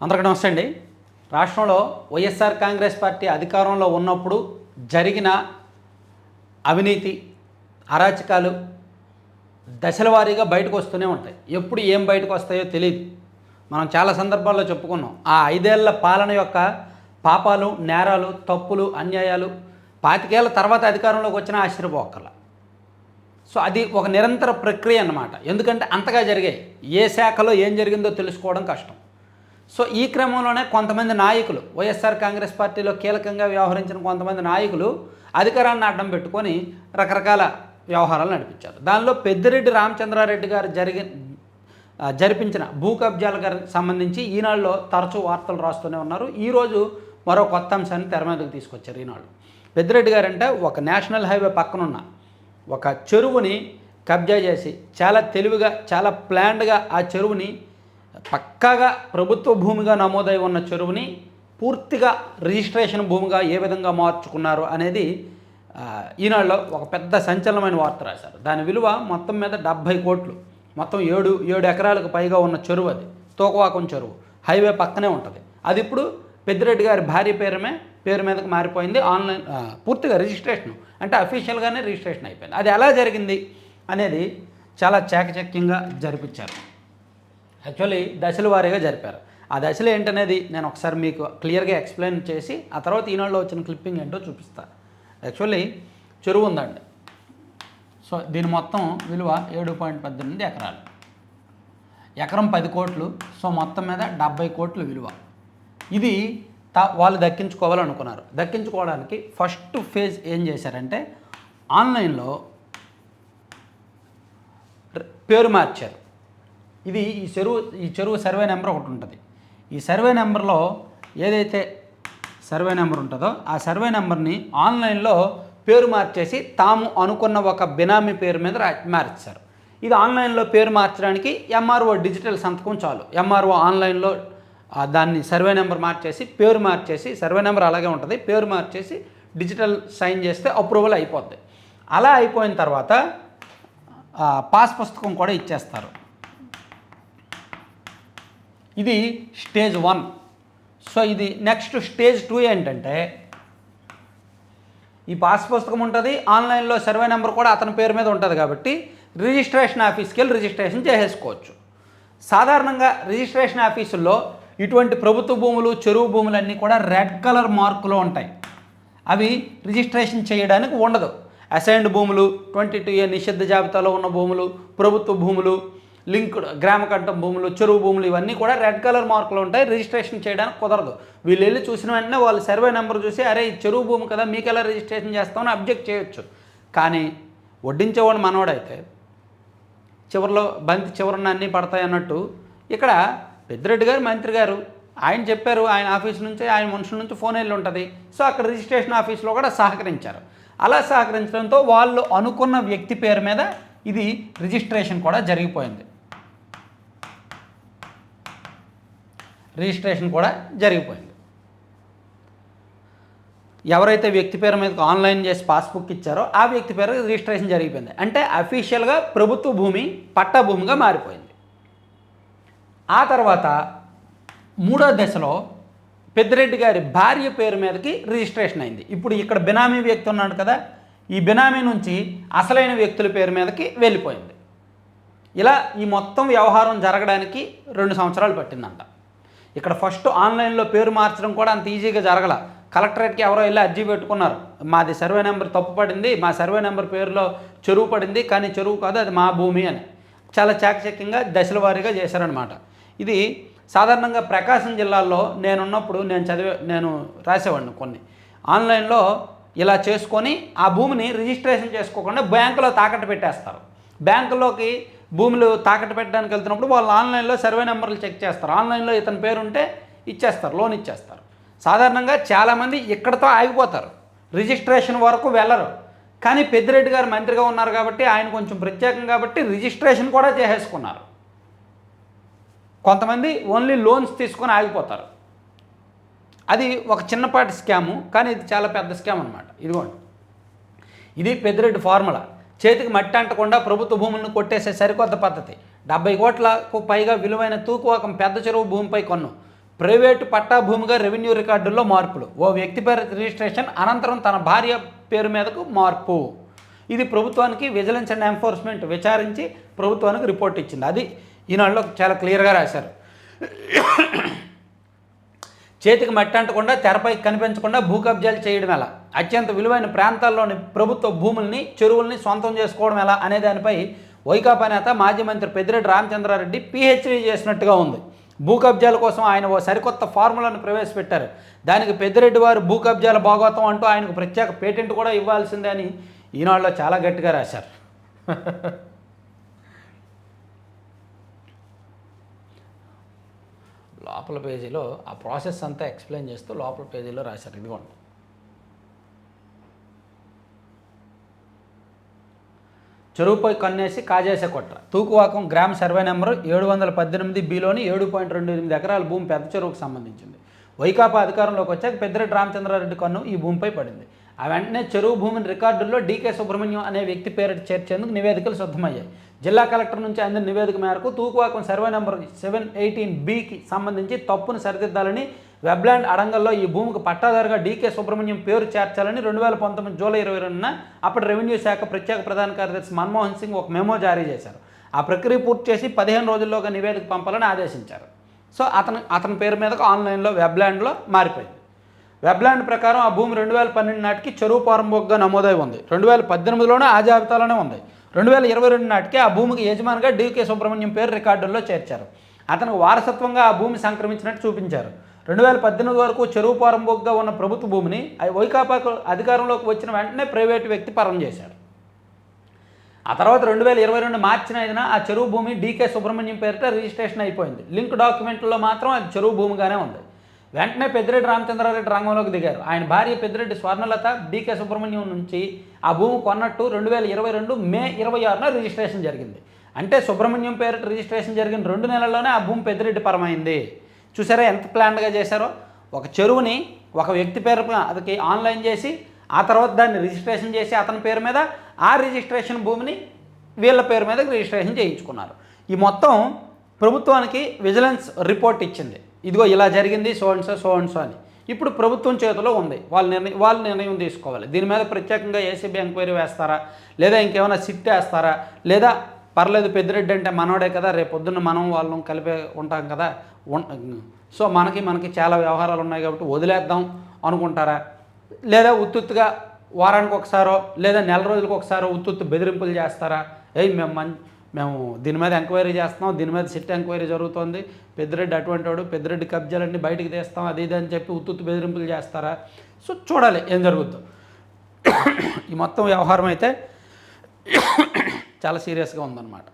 అందరికీ నమస్తే అండి. రాష్ట్రంలో వైఎస్ఆర్ కాంగ్రెస్ పార్టీ అధికారంలో ఉన్నప్పుడు జరిగిన అవినీతి అరాచకాలు దశల వారీగా బయటకు వస్తూనే ఉంటాయి. ఎప్పుడు ఏం బయటకు వస్తాయో తెలియదు మనం చాలా సందర్భాల్లో చెప్పుకున్నాం. ఆ ఐదేళ్ళ పాలన యొక్క పాపాలు నేరాలు తప్పులు అన్యాయాలు పాతికేళ్ళ తర్వాత అధికారంలోకి వచ్చిన ఆశ్చర్యపోకర్ల సో అది ఒక నిరంతర ప్రక్రియ అన్నమాట. ఎందుకంటే అంతగా జరిగాయి. ఏ శాఖలో ఏం జరిగిందో తెలుసుకోవడం కష్టం. సో ఈ క్రమంలోనే కొంతమంది నాయకులు వైఎస్ఆర్ కాంగ్రెస్ పార్టీలో కీలకంగా వ్యవహరించిన కొంతమంది నాయకులు అధికారాన్ని అడ్డం పెట్టుకొని రకరకాల వ్యవహారాలు నడిపించారు. దానిలో పెద్దిరెడ్డి రామచంద్రారెడ్డి గారు జరిగి జరిపించిన భూ కబ్జాల గారికి సంబంధించి ఈనాడులో తరచూ వార్తలు రాస్తూనే ఉన్నారు. ఈరోజు మరో కొత్త అంశాన్ని తెర మీదకు తీసుకొచ్చారు ఈనాడు. పెద్దిరెడ్డి గారు అంటే ఒక నేషనల్ హైవే పక్కనున్న ఒక చెరువుని కబ్జా చేసి చాలా తెలివిగా చాలా ప్లాన్డ్గా ఆ చెరువుని పక్కాగా ప్రభుత్వ భూమిగా నమోదై ఉన్న చెరువుని పూర్తిగా రిజిస్ట్రేషన్ భూమిగా ఏ విధంగా మార్చుకున్నారు అనేది ఈనాడులో ఒక పెద్ద సంచలనమైన వార్త రాశారు. దాని విలువ మొత్తం మీద డెబ్భై కోట్లు. మొత్తం ఏడు ఏడు ఎకరాలకు పైగా ఉన్న చెరువు అది. తోకవాకం చెరువు. హైవే పక్కనే ఉంటుంది. అది ఇప్పుడు పెద్దిరెడ్డి గారి భార్య పేరుమే పేరు మీదకి మారిపోయింది. ఆన్లైన్ పూర్తిగా రిజిస్ట్రేషన్. అంటే అఫీషియల్గానే రిజిస్ట్రేషన్ అయిపోయింది. అది ఎలా జరిగింది అనేది చాలా చాకచక్యంగా జరిపించారు. యాక్చువల్లీ దశల వారీగా జరిపారు. ఆ దశలు ఏంటనేది నేను ఒకసారి మీకు క్లియర్గా ఎక్స్ప్లెయిన్ చేసి ఆ తర్వాత ఈనాడులో వచ్చిన క్లిప్పింగ్ ఏంటో చూపిస్తాను యాక్చువల్లీ చెరువు ఉందండి. సో దీని మొత్తం విలువ ఏడు పాయింట్ పద్దెనిమిది ఎకరాలు. ఎకరం పది కోట్లు సో మొత్తం మీద డెబ్బై కోట్లు విలువ. ఇది తా వాళ్ళు దక్కించుకోవాలనుకున్నారు. దక్కించుకోవడానికి ఫస్ట్ ఫేజ్ ఏం చేశారంటే ఆన్లైన్లో పేరు మార్చారు. ఇది ఈ చెరువు ఈ చెరువు సర్వే నెంబర్ ఒకటి ఉంటుంది. ఈ సర్వే నెంబర్లో ఏదైతే సర్వే నెంబర్ ఉంటుందో ఆ సర్వే నెంబర్ని ఆన్లైన్లో పేరు మార్చేసి తాము అనుకున్న ఒక బినామీ పేరు మీద మార్చారు. ఇది ఆన్లైన్లో పేరు మార్చడానికి ఎంఆర్ఓ డిజిటల్ సంతకం చాలు. ఎంఆర్ఓ ఆన్లైన్లో దాన్ని సర్వే నెంబర్ మార్చేసి పేరు మార్చేసి సర్వే నెంబర్ అలాగే ఉంటుంది పేరు మార్చేసి డిజిటల్ సైన్ చేస్తే అప్రూవల్ అయిపోద్ది. అలా అయిపోయిన తర్వాత పాస్ పుస్తకం కూడా ఇచ్చేస్తారు. ఇది స్టేజ్ వన్. సో ఇది నెక్స్ట్ స్టేజ్ టూ ఏంటంటే ఈ పాస్ పుస్తకం ఉంటుంది ఆన్లైన్లో సర్వే నెంబర్ కూడా అతని పేరు మీద ఉంటుంది కాబట్టి రిజిస్ట్రేషన్ ఆఫీస్కి వెళ్ళి రిజిస్ట్రేషన్ చేసేసుకోవచ్చు. సాధారణంగా రిజిస్ట్రేషన్ ఆఫీసుల్లో ఇటువంటి ప్రభుత్వ భూములు చెరువు భూములు అన్నీ కూడా రెడ్ కలర్ మార్కులో ఉంటాయి. అవి రిజిస్ట్రేషన్ చేయడానికి ఉండదు. అసైన్డ్ భూములు ట్వంటీ టూ ఏ నిషిద్ధ జాబితాలో ఉన్న భూములు ప్రభుత్వ భూములు లింక్డ్ గ్రామకంఠం భూములు చెరువు భూములు ఇవన్నీ కూడా రెడ్ కలర్ మార్కులు ఉంటాయి. రిజిస్ట్రేషన్ చేయడానికి కుదరదు. వీళ్ళు వెళ్ళి చూసిన వెంటనే వాళ్ళు సర్వే నెంబర్ చూసి అరే చెరువు భూమి కదా మీకు ఎలా రిజిస్ట్రేషన్ చేస్తామని అబ్జెక్ట్ చేయొచ్చు. కానీ వడ్డించేవాడు మనవాడైతే చివరిలో బంతి చివరన అన్నీ పడతాయి అన్నట్టు ఇక్కడ పెద్దిరెడ్డి గారు మంత్రి గారు ఆయన చెప్పారు ఆయన ఆఫీస్ నుంచి ఆయన మనుషుల నుంచి ఫోన్ వెళ్ళి ఉంటుంది. సో అక్కడ రిజిస్ట్రేషన్ ఆఫీస్లో కూడా సహకరించారు. అలా సహకరించడంతో వాళ్ళు అనుకున్న వ్యక్తి పేరు మీద ఇది రిజిస్ట్రేషన్ కూడా జరిగిపోయింది. రిజిస్ట్రేషన్ కూడా జరిగిపోయింది. ఎవరైతే వ్యక్తి పేరు మీద ఆన్లైన్ చేసి పాస్బుక్ ఇచ్చారో ఆ వ్యక్తి పేరు రిజిస్ట్రేషన్ జరిగిపోయింది. అంటే అఫీషియల్గా ప్రభుత్వ భూమి పట్టభూమిగా మారిపోయింది. ఆ తర్వాత మూడో దశలో పెద్దిరెడ్డి గారి భార్య పేరు మీదకి రిజిస్ట్రేషన్ అయింది. ఇప్పుడు ఇక్కడ బినామీ వ్యక్తి ఉన్నాడు కదా ఈ బినామీ నుంచి అసలైన వ్యక్తుల పేరు మీదకి వెళ్ళిపోయింది. ఇలా ఈ మొత్తం వ్యవహారం జరగడానికి రెండు సంవత్సరాలు పట్టిందంట. ఇక్కడ ఫస్ట్ ఆన్లైన్లో పేరు మార్చడం కూడా అంత ఈజీగా జరగల. కలెక్టరేట్కి ఎవరో వెళ్ళి అర్జీ పెట్టుకున్నారు. మాది సర్వే నెంబర్ తప్పు పడింది మా సర్వే నెంబర్ పేరులో చెరువు పడింది కానీ చెరువు కాదు అది మా భూమి అని. చాలా చాకచక్యంగా దశల వారీగా చేశారనమాట ఇది సాధారణంగా ప్రకాశం జిల్లాలో నేనున్నప్పుడు నేను చదివే నేను రాసేవాడిని కొన్ని. ఆన్లైన్లో ఇలా చేసుకొని ఆ భూమిని రిజిస్ట్రేషన్ చేసుకోకుండా బ్యాంకులో తాకట్టు పెట్టేస్తారు. బ్యాంకులోకి భూములు తాకట్టు పెట్టడానికి వెళ్తున్నప్పుడు వాళ్ళు ఆన్లైన్లో సర్వే నెంబర్లు చెక్ చేస్తారు. ఆన్లైన్లో ఇతని పేరు ఉంటే ఇచ్చేస్తారు లోన్ ఇచ్చేస్తారు. సాధారణంగా చాలామంది ఇక్కడతో ఆగిపోతారు. రిజిస్ట్రేషన్ వరకు వెళ్ళరు. కానీ పెద్దిరెడ్డి గారు మంత్రిగా ఉన్నారు కాబట్టి ఆయన కొంచెం ప్రత్యేకం కాబట్టి రిజిస్ట్రేషన్ కూడా చేసేసుకున్నారు. కొంతమంది ఓన్లీ లోన్స్ తీసుకొని ఆగిపోతారు. అది ఒక చిన్నపాటి స్కాము కానీ ఇది చాలా పెద్ద స్కామ్ అనమాట ఇదిగోండి. ఇది పెద్దిరెడ్డి ఫార్ములా. చేతికి మట్టి అంటకుండా ప్రభుత్వ భూములను కొట్టేసే సరికొత్త పద్ధతి. డెబ్బై కోట్లకు పైగా విలువైన తూకువాకం పెద్ద చెరువు భూమిపై కొన్ను. ప్రైవేటు పట్టా భూమిగా రెవెన్యూ రికార్డుల్లో మార్పులు. ఓ వ్యక్తి పేరు రిజిస్ట్రేషన్ అనంతరం తన భార్య పేరు మీదకు మార్పు. ఇది ప్రభుత్వానికి విజిలెన్స్ అండ్ ఎన్ఫోర్స్మెంట్ విచారించి ప్రభుత్వానికి రిపోర్ట్ ఇచ్చింది. అది ఈనాడులో చాలా క్లియర్గా రాశారు. చేతికి మట్టి అంటకుండా తెరపై కనిపించకుండా భూ కబ్జాలు చేయడం ఎలా? అత్యంత విలువైన ప్రాంతాల్లోని ప్రభుత్వ భూముల్ని చెరువుల్ని సొంతం చేసుకోవడం ఎలా అనే దానిపై వైకాపా నేత మాజీ మంత్రి పెద్దిరెడ్డి రామచంద్రారెడ్డి పిహెచ్డీ చేసినట్టుగా ఉంది. భూ కబ్జాల కోసం ఆయన ఓ సరికొత్త ఫార్ములాను ప్రవేశపెట్టారు. దానికి పెద్దిరెడ్డి వారు భూ కబ్జాల అంటూ ఆయనకు ప్రత్యేక పేటెంట్ కూడా ఇవ్వాల్సిందే అని ఈనాడులో చాలా గట్టిగా రాశారు. లోపల పేజీలో ఆ ప్రాసెస్ అంతా ఎక్స్ప్లెయిన్ చేస్తూ లోపల పేజీలో రాశారు. ఇదిగోండి. చెరువుపై కన్నేసి కాజేసే కొట్ర తూకువాకం గ్రామ సర్వే నెంబరు ఏడు వందల పద్దెనిమిది బిలోని ఏడు పాయింట్ రెండు ఎనిమిది ఎకరాల భూమి పెద్ద చెరువుకు సంబంధించింది. వైకాపా అధికారంలోకి వచ్చాక పెద్దిరెడ్డి రామచంద్రారెడ్డి కన్ను ఈ భూమిపై పడింది. ఆ వెంటనే చెరువు భూమిని రికార్డుల్లో డీకే సుబ్రహ్మణ్యం అనే వ్యక్తి పేరిట చేర్చేందుకు నివేదికలు సిద్ధమయ్యాయి. జిల్లా కలెక్టర్ నుంచి అందిన నివేదిక మేరకు Tukuvakam survey number seven eighteen బికి సంబంధించి తప్పును సరిదిద్దాలని వెబ్లాండ్ అడంగల్లో ఈ భూమికి పట్టాదారుగా డీకే సుబ్రహ్మణ్యం పేరు చేర్చాలని రెండు వేల పంతొమ్మిది జూలై ఇరవై రెండున అప్పటి రెవెన్యూ శాఖ ప్రత్యేక ప్రధాన కార్యదర్శి మన్మోహన్ సింగ్ ఒక మెమో జారీ చేశారు. ఆ ప్రక్రియ పూర్తి చేసి పదిహేను రోజుల్లోగా నివేదిక పంపాలని ఆదేశించారు. సో అతను అతని పేరు మీదకు ఆన్లైన్లో వెబ్లాండ్లో మారిపోయింది. వెబ్లాండ్ ప్రకారం ఆ భూమి రెండు వేల పన్నెండు నాటికి చెరువు పారంభోగ్గా నమోదై ఉంది. రెండు వేల పద్దెనిమిదిలోనే ఆ జాబితాలోనే ఉంది. రెండు వేల ఇరవై రెండు నాటికి ఆ భూమికి యజమానిగా డీకే సుబ్రహ్మణ్యం పేరు రికార్డుల్లో చేర్చారు. అతనికి వారసత్వంగా ఆ భూమి సంక్రమించినట్టు చూపించారు. రెండు వేల పద్దెనిమిది వరకు చెరువు పారంభోగ్గా ఉన్న ప్రభుత్వ భూమిని వైకాపాకు అధికారంలోకి వచ్చిన వెంటనే ప్రైవేటు వ్యక్తి పరం చేశారు ఆ తర్వాత రెండు వేల ఇరవై రెండు మార్చి ఐదున ఆ చెరువు భూమి డీకే సుబ్రహ్మణ్యం పేరిట రిజిస్ట్రేషన్ అయిపోయింది. లింక్ డాక్యుమెంట్లో మాత్రం అది చెరువు భూమిగానే ఉంది. వెంటనే పెద్దిరెడ్డి రామచంద్రారెడ్డి రంగంలోకి దిగారు. ఆయన భార్య పెద్దిరెడ్డి స్వర్ణలత డీకే సుబ్రహ్మణ్యం నుంచి ఆ భూమి కొన్నట్టు రెండు వేల ఇరవై రెండు మే ఇరవై ఆరున రిజిస్ట్రేషన్ జరిగింది. అంటే సుబ్రహ్మణ్యం పేరిట రిజిస్ట్రేషన్ జరిగిన రెండు నెలల్లోనే ఆ భూమి పెద్దిరెడ్డి పరమైంది. చూసారా ఎంత ప్లాన్గా చేశారో? ఒక చెరువుని ఒక వ్యక్తి పేరు అదికి ఆన్లైన్ చేసి ఆ తర్వాత దాన్ని రిజిస్ట్రేషన్ చేసి అతని పేరు మీద ఆ రిజిస్ట్రేషన్ భూమిని వీళ్ళ పేరు మీద రిజిస్ట్రేషన్ చేయించుకున్నారు. ఈ మొత్తం ప్రభుత్వానికి విజిలెన్స్ రిపోర్ట్ ఇచ్చింది. ఇదిగో ఇలా జరిగింది so and so so and so అని. ఇప్పుడు ప్రభుత్వం చేతిలో ఉంది. వాళ్ళు నిర్ణయం వాళ్ళు నిర్ణయం తీసుకోవాలి. దీని మీద ప్రత్యేకంగా ఏసీబీ ఎంక్వైరీ వేస్తారా? లేదా ఇంకేమైనా సిట్ వేస్తారా? లేదా పర్లేదు పెద్దిరెడ్డి అంటే మనోడే కదా రేపు పొద్దున్న మనం వాళ్ళం కలిపే ఉంటాం కదా. సో మనకి మనకి చాలా వ్యవహారాలు ఉన్నాయి కాబట్టి వదిలేద్దాం అనుకుంటారా? లేదా ఉత్తుత్తుగా వారానికి ఒకసారో లేదా నెల రోజులకు ఒకసారో ఉత్తుత్తు బెదిరింపులు చేస్తారా? ఏయ్ మేము మం మేము దీని మీద ఎంక్వైరీ చేస్తున్నాం దీని మీద సిట్ ఎంక్వైరీ జరుగుతోంది. పెద్దిరెడ్డి అటువంటి వాడు పెద్దిరెడ్డి కబ్జాలన్నీ బయటకు తీస్తాం అది ఇది అని చెప్పి ఉత్తుత్తు బెదిరింపులు చేస్తారా? సో చూడాలి ఏం జరుగుద్దో. ఈ మొత్తం వ్యవహారం అయితే చాలా సీరియస్గా ఉందన్నమాట.